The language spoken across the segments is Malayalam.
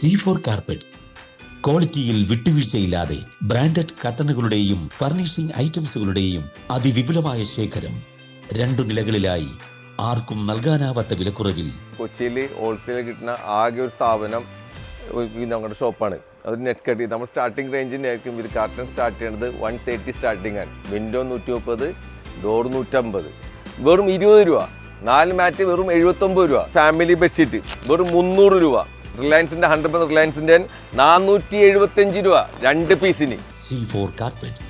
C four carpets. ക്വാളിറ്റിയിൽ വിട്ടുവീഴ്ചയില്ലാതെ ബ്രാൻഡഡ് കട്ടണുകളുടെയും ഫർണിഷിംഗ് ഐറ്റംസുകളുടെയും അതിവിപുലമായ ശേഖരം രണ്ടു നിലകളിലായി ആർക്കും നൽകാനാവാത്ത വിലക്കുറവിൽ. കൊച്ചിയിൽ ഹോൾസെയിൽ കിട്ടുന്ന ആകെ ഒരു സ്ഥാപനം ഞങ്ങളുടെ ഷോപ്പാണ്. അത് നെറ്റ് കട്ട് ചെയ്ത് നമ്മൾ സ്റ്റാർട്ടിംഗ് റേഞ്ചിനായിരിക്കും ഇത് കാർട്ടൺ സ്റ്റാർട്ട് ചെയ്യുന്നത് വൺ തേർട്ടി സ്റ്റാർട്ടിംഗ് ആണ്. വിൻഡോ നൂറ്റി മുപ്പത് ഡോർ നൂറ്റമ്പത്. വെറും ഇരുപത് രൂപ. നാല് മാറ്റ് വെറും എഴുപത്തൊമ്പത് രൂപ. ഫാമിലി ബെഡ്ഷീറ്റ് വെറും മുന്നൂറ് രൂപ. റിലയൻസിന്റെ ഹൺഡ്രഡ് പെർസെന്റ് റിലയൻസിന്റെ നാനൂറ്റി എഴുപത്തിയഞ്ച് രൂപ രണ്ട് പീസിന്. C four carpets.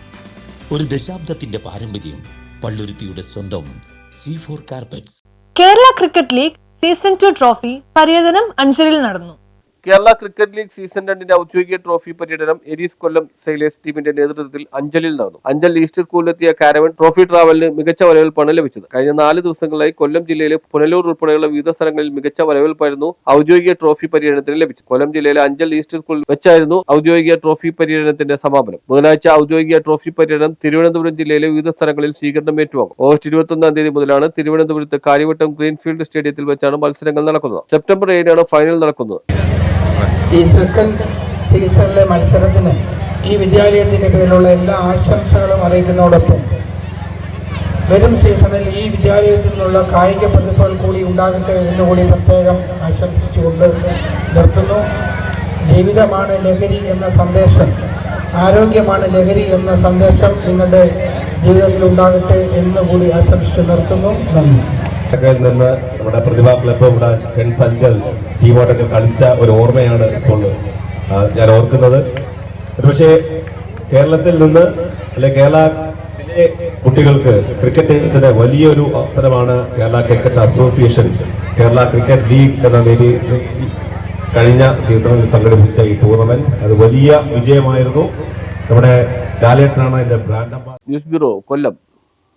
ഒരു ദശാബ്ദത്തിന്റെ പാരമ്പര്യം പള്ളുരുത്തിയുടെ സ്വന്തം C four carpets. Kerala cricket league season two trophy പര്യടനം അഞ്ചലിൽ നടന്നു. കേരള ക്രിക്കറ്റ് ലീഗ് സീസൺ രണ്ടിന്റെ ഔദ്യോഗിക ട്രോഫി പര്യടനം എരീസ് കൊല്ലം സൈലേഴ്സ് ടീമിന്റെ നേതൃത്വത്തിൽ അഞ്ചലിൽ നടന്നു. അഞ്ചൽ ഈസ്റ്റ് സ്കൂളിലെത്തിയ കാരവൻ ട്രോഫി ട്രാവലിന് മികച്ച വരവേൽപ്പാണ് ലഭിച്ചത്. കഴിഞ്ഞ നാല് ദിവസങ്ങളായി കൊല്ലം ജില്ലയിലെ പുനലൂർ ഉൾപ്പെടെയുള്ള വിവിധ സ്ഥലങ്ങളിൽ മികച്ച വരവേൽപ്പായിരുന്നു ഔദ്യോഗിക ട്രോഫി പര്യടനത്തിന് ലഭിച്ചത്. കൊല്ലം ജില്ലയിലെ അഞ്ചൽ ഈസ്റ്റ് സ്കൂളിൽ വെച്ചായിരുന്നു ഔദ്യോഗിക ട്രോഫി പര്യടനത്തിന്റെ സമാപനം. ബുധനാഴ്ച ഔദ്യോഗിക ട്രോഫി പര്യടനം തിരുവനന്തപുരം ജില്ലയിലെ വിവിധ സ്ഥലങ്ങളിൽ സ്വീകരണം ഏറ്റുവാങ്ങും. ഓഗസ്റ്റ് ഇരുപത്തൊന്നാം തീയതി മുതലാണ് തിരുവനന്തപുരത്ത് കാര്യവട്ടം ഗ്രീൻഫീൽഡ് സ്റ്റേഡിയത്തിൽ വെച്ചാണ് മത്സരങ്ങൾ നടക്കുന്നത്. സെപ്റ്റംബർ ഏഴിനാണ് ഫൈനൽ നടക്കുന്നത്. ഈ സെക്കൻഡ് സീസണിലെ മത്സരത്തിന് ഈ വിദ്യാലയത്തിന്റെ പേരിലുള്ള എല്ലാ ആശംസകളും അറിയിക്കുന്നതോടൊപ്പം വരും സീസണിൽ ഈ വിദ്യാലയത്തിൽ നിന്നുള്ള കായിക പ്രതിഭകൾ കൂടി ഉണ്ടാകട്ടെ എന്നുകൂടി പ്രത്യേകം ആശംസിച്ചുകൊണ്ട് നിർത്തുന്നു. ജീവിതമാണ് ലഹരി എന്ന സന്ദേശം ആരോഗ്യമാണ് ലഹരി എന്ന സന്ദേശം നിങ്ങളുടെ ജീവിതത്തിൽ ഉണ്ടാകട്ടെ എന്നുകൂടി ആശംസിച്ച് നിർത്തുന്നു. നന്ദി. ിൽ നിന്ന് നമ്മുടെ പ്രതിഭാ ക്ലബ്ബ് ഇവിടെ ടെൻസ് സഞ്ചൽ ടീമോട്ടൊക്കെ കളിച്ച ഒരു ഓർമ്മയാണ് ഇപ്പോൾ ഞാൻ ഓർക്കുന്നത്. ഒരുപക്ഷെ കേരളത്തിൽ നിന്ന് അല്ലെ കേരളത്തിലെ കുട്ടികൾക്ക് ക്രിക്കറ്റ് ക്രിക്കറ്റിന് വലിയൊരു അവസരമാണ് Kerala cricket association Kerala cricket league എന്ന നിലയിൽ കഴിഞ്ഞ സീസണിൽ സംഘടിപ്പിച്ച ഈ ടൂർണമെന്റ് അത് വലിയ വിജയമായിരുന്നു. നമ്മുടെ ലാലേട്ടനാണ് അതിന്റെ ബ്രാൻഡ് ന്യൂസ് ബ്യൂറോ കൊല്ലം.